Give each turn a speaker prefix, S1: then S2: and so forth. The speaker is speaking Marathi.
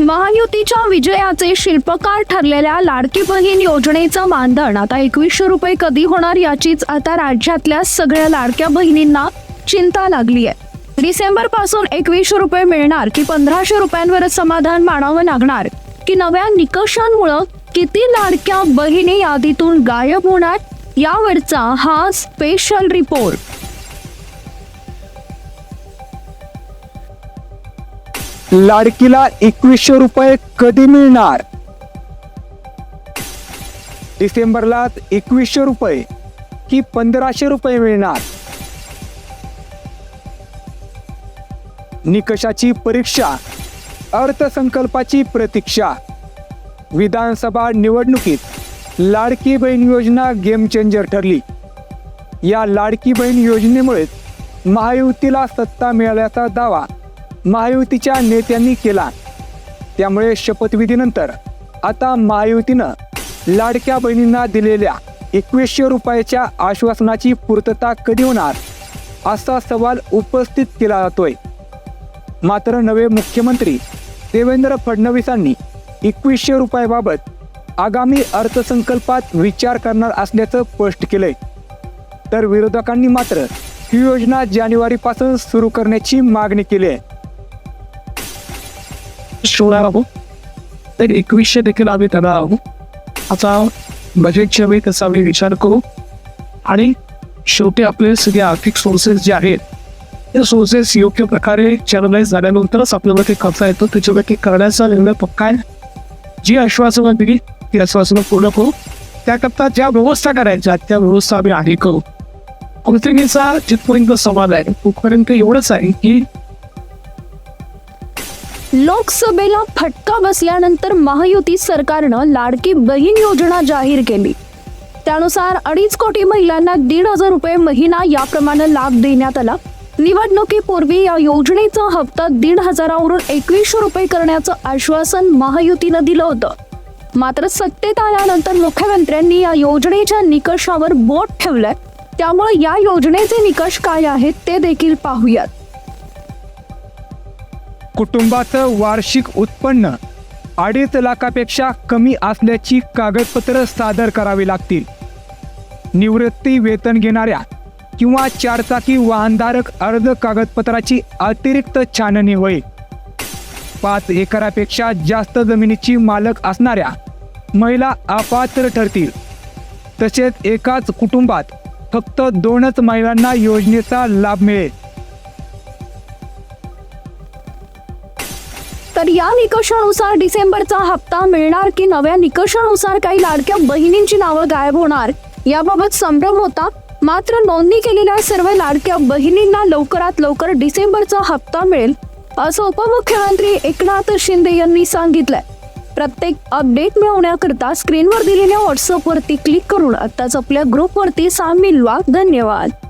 S1: महायुतीच्या विजयाचे शिल्पकार ठरलेल्या लाडकी बहीण योजनेचं मानधन आता एकवीसशे रुपये कधी होणार याचीच आता राज्यातल्या सगळ्या लाडक्या बहिणींना चिंता लागली आहे डिसेंबरपासून एकवीसशे रुपये मिळणार की पंधराशे रुपयांवरच समाधान मानावं लागणार की नव्या निकषांमुळं किती लाडक्या बहिणी यादीतून गायब होणार यावरचा हा स्पेशल रिपोर्ट
S2: लाडकीला एकवीसशे रुपये कधी मिळणार? डिसेंबरला एकवीसशे रुपये की पंधराशे रुपये मिळणार? निकषाची परीक्षा अर्थसंकल्पाची प्रतीक्षा. विधानसभा निवडणुकीत लाडकी बहीण योजना गेम चेंजर ठरली. या लाडकी बहीण योजनेमुळे महायुतीला सत्ता मिळाल्याचा दावा महायुतीच्या नेत्यांनी केला. त्यामुळे शपथविधीनंतर आता महायुतीनं लाडक्या बहिणींना दिलेल्या एकवीसशे रुपयाच्या आश्वासनाची पूर्तता कधी होणार असा सवाल उपस्थित केला जातोय. मात्र नवे मुख्यमंत्री देवेंद्र फडणवीसांनी एकवीसशे रुपयाबाबत आगामी अर्थसंकल्पात विचार करणार असल्याचं स्पष्ट केलंय. तर विरोधकांनी मात्र ही योजना जानेवारीपासून सुरू करण्याची मागणी केली आहे.
S3: शोधणार आहोत तर एकवीसशे देखील आम्ही करणार आहोत. आता बजेटच्या वेळी त्याचा आम्ही विचार करू. आणि शेवटी आपले सगळे आर्थिक सोर्सेस जे आहेत ते सोर्सेस योग्य प्रकारे चॅनलाइज झाल्यानंतरच आपल्याला ते करता येतो. त्याच्यापैकी करण्याचा निर्णय पक्का आहे. जी आश्वासनं दिली ती आश्वासनं पूर्ण करू. त्याकरता ज्या व्यवस्था करायच्या त्या व्यवस्था आम्ही आधी करू. कृत्रिमेचा जिथपर्यंत संवाद आहे तोपर्यंत एवढंच आहे की
S1: लोकसभेला फटका बसल्यानंतर महायुती सरकारनं लाडकी बहीण योजना जाहीर केली. त्यानुसार अडीच कोटी महिलांना दीड हजार रुपये महिना याप्रमाणे लाभ देण्यात आला. निवडणुकीपूर्वी या योजनेचा हप्ता दीड हजारावरून एकवीसशे रुपये करण्याचं आश्वासन महायुतीनं दिलं होतं. मात्र सत्तेत आल्यानंतर मुख्यमंत्र्यांनी या योजनेच्या निकषावर बोट ठेवलंय. त्यामुळे या योजनेचे निकष काय आहेत ते देखील पाहूयात.
S2: कुटुंबाचं वार्षिक उत्पन्न अडीच लाखापेक्षा कमी असल्याची कागदपत्र सादर करावी लागतील. निवृत्ती वेतन घेणाऱ्या किंवा चारचाकी वाहनधारक अर्ज कागदपत्राची अतिरिक्त छाननी होईल पाच एकरापेक्षा जास्त जमिनीची मालक असणाऱ्या महिला अपात्र ठरतील. तसेच एकाच कुटुंबात फक्त दोनच महिलांना योजनेचा लाभ मिळेल.
S1: तर या निकषानुसार डिसेंबरचा हप्ता मिळणार की नव्या निकषानुसार काही लाडक्या बहिणींची नावं गायब होणार? याबाबत संभ्रम होता. मात्र नोंदणी केलेल्या सर्व लाडक्या बहिणींना लवकरात लवकर डिसेंबरचा हप्ता मिळेल असं उपमुख्यमंत्री एकनाथ शिंदे यांनी सांगितलंय. प्रत्येक अपडेट मिळवण्याकरता स्क्रीनवर दिलेल्या व्हॉट्सअपवरती क्लिक करून आत्ताच आपल्या ग्रुपवरती सामील व्हा. धन्यवाद.